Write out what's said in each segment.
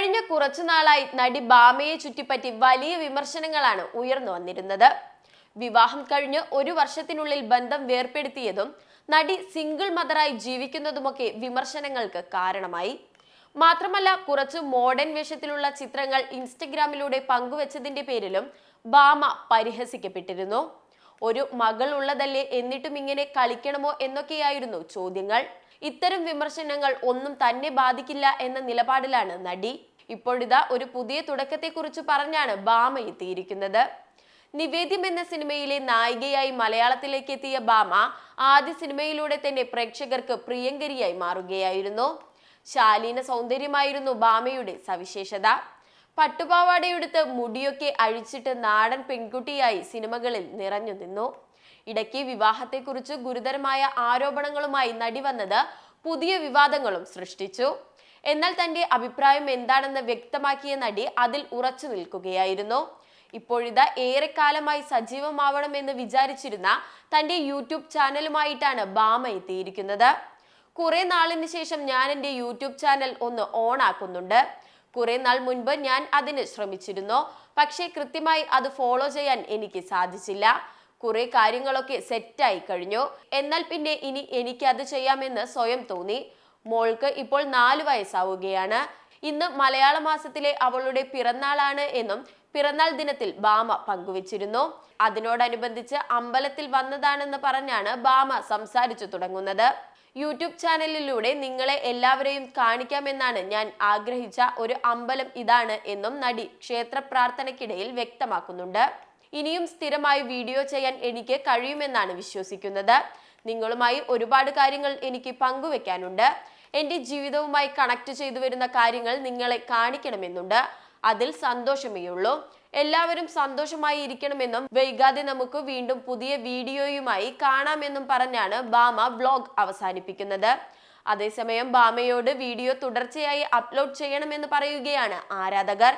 കഴിഞ്ഞ കുറച്ചു നാളായി നടി ബാമയെ ചുറ്റിപ്പറ്റി വലിയ വിമർശനങ്ങളാണ് ഉയർന്നു വന്നിരുന്നത്. വിവാഹം കഴിഞ്ഞ് ഒരു വർഷത്തിനുള്ളിൽ ബന്ധം വേർപ്പെടുത്തിയതും നടി സിംഗിൾ മദറായി ജീവിക്കുന്നതുമൊക്കെ വിമർശനങ്ങൾക്ക് കാരണമായി. മാത്രമല്ല കുറച്ച് മോഡേൺ വേഷത്തിലുള്ള ചിത്രങ്ങൾ ഇൻസ്റ്റഗ്രാമിലൂടെ പങ്കുവച്ചതിന്റെ പേരിലും ബാമ പരിഹസിക്കപ്പെട്ടിരുന്നു. ഒരു മകൾ ഉള്ളതല്ലേ എന്നിട്ടും ഇങ്ങനെ കളിക്കണമോ എന്നൊക്കെയായിരുന്നു ചോദ്യങ്ങൾ. ഇത്തരം വിമർശനങ്ങൾ ഒന്നും തന്നെ ബാധിക്കില്ല എന്ന നിലപാടിലാണ് നടി. ഇപ്പോഴിതാ ഒരു പുതിയ തുടക്കത്തെക്കുറിച്ച് പറഞ്ഞാണ് ബാമ എത്തിയിരിക്കുന്നത്. നിവേദ്യം എന്ന സിനിമയിലെ നായികയായി മലയാളത്തിലേക്ക് എത്തിയ ബാമ ആദ്യ സിനിമയിലൂടെ തന്നെ പ്രേക്ഷകർക്ക് പ്രിയങ്കരിയായി മാറുകയായിരുന്നു. ശാലീന സൗന്ദര്യമായിരുന്നു ബാമയുടെ സവിശേഷത. പട്ടുപാവാടയെടുത്ത് മുടിയൊക്കെ അഴിച്ചിട്ട് നാടൻ പെൺകുട്ടിയായി സിനിമകളിൽ നിറഞ്ഞു നിന്നു. ഇടയ്ക്ക് വിവാഹത്തെക്കുറിച്ച് ഗുരുതരമായ ആരോപണങ്ങളുമായി നടി വന്നത് പുതിയ വിവാദങ്ങളും സൃഷ്ടിച്ചു. എന്നാൽ തന്റെ അഭിപ്രായം എന്താണെന്ന് വ്യക്തമാക്കിയ നടി അതിൽ ഉറച്ചു നിൽക്കുകയായിരുന്നു. ഇപ്പോഴിതാ ഏറെക്കാലമായി സജീവമാവണമെന്ന് വിചാരിച്ചിരുന്ന തന്റെ യൂട്യൂബ് ചാനലുമായിട്ടാണ് ബാമ എത്തിയിരിക്കുന്നത്. കുറെ നാളിന് ശേഷം ഞാൻ എന്റെ യൂട്യൂബ് ചാനൽ ഒന്ന് ഓൺ ആക്കുന്നുണ്ട്. കുറെ നാൾ മുൻപ് ഞാൻ അതിന് ശ്രമിച്ചിരുന്നു. പക്ഷേ കൃത്യമായി അത് ഫോളോ ചെയ്യാൻ എനിക്ക് സാധിച്ചില്ല. കുറെ കാര്യങ്ങളൊക്കെ സെറ്റായി കഴിഞ്ഞു. എന്നാൽ പിന്നെ ഇനി എനിക്ക് അത് ചെയ്യാമെന്ന് സ്വയം തോന്നി. മോൾക്ക് ഇപ്പോൾ നാല് വയസ്സാവുകയാണ്. ഇന്ന് മലയാള മാസത്തിലെ അവളുടെ പിറന്നാളാണ് എന്നും പിറന്നാൾ ദിനത്തിൽ ബാമ പങ്കുവച്ചിരുന്നു. അതിനോടനുബന്ധിച്ച് അമ്പലത്തിൽ വന്നതാണെന്ന് പറഞ്ഞാണ് ബാമ സംസാരിച്ചു തുടങ്ങുന്നത്. യൂട്യൂബ് ചാനലിലൂടെ നിങ്ങളെ എല്ലാവരെയും കാണിക്കാമെന്നാണ് ഞാൻ ആഗ്രഹിച്ച ഒരു അമ്പലം ഇതാണ് എന്നും നടി ക്ഷേത്ര പ്രാർത്ഥനയ്ക്കിടയിൽ വ്യക്തമാക്കുന്നുണ്ട്. ഇനിയും സ്ഥിരമായി വീഡിയോ ചെയ്യാൻ എനിക്ക് കഴിയുമെന്നാണ് വിശ്വസിക്കുന്നത്. നിങ്ങളുമായി ഒരുപാട് കാര്യങ്ങൾ എനിക്ക് പങ്കുവെക്കാനുണ്ട്. എന്റെ ജീവിതവുമായി കണക്ട് ചെയ്തു വരുന്ന കാര്യങ്ങൾ നിങ്ങളെ കാണിക്കണമെന്നുണ്ട്. അതിൽ സന്തോഷമേയുള്ളൂ എല്ലാവരും സന്തോഷമായി ഇരിക്കണമെന്നും വൈകാതെ നമുക്ക് വീണ്ടും പുതിയ വീഡിയോയുമായി കാണാമെന്നും പറഞ്ഞാണ് ബാമ വ്ലോഗ് അവസാനിപ്പിക്കുന്നത്. അതേസമയം ബാമയോട് വീഡിയോ തുടർച്ചയായി അപ്ലോഡ് ചെയ്യണമെന്ന് പറയുകയാണ് ആരാധകർ.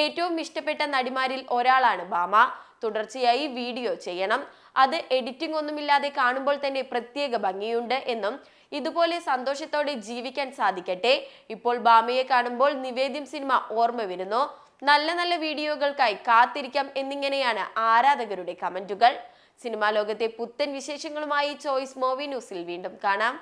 ഏറ്റവും ഇഷ്ടപ്പെട്ട നടിമാരിൽ ഒരാളാണ് ഭാമ തുടർച്ചയായി വീഡിയോ ചെയ്യണം. അത് എഡിറ്റിംഗ് ഒന്നുമില്ലാതെ കാണുമ്പോൾ തന്നെ പ്രത്യേക ഭംഗിയുണ്ട് എന്നും ഇതുപോലെ സന്തോഷത്തോടെ ജീവിക്കാൻ സാധിക്കട്ടെ. ഇപ്പോൾ ഭാമയെ കാണുമ്പോൾ നിവേദ്യം സിനിമ ഓർമ്മ വരുന്നു. നല്ല നല്ല വീഡിയോകൾക്കായി കാത്തിരിക്കാം എന്നിങ്ങനെയാണ് ആരാധകരുടെ കമന്റുകൾ. സിനിമാ ലോകത്തെ പുത്തൻ വിശേഷങ്ങളുമായി ചോയ്സ് മൂവി ന്യൂസിൽ വീണ്ടും കാണാം.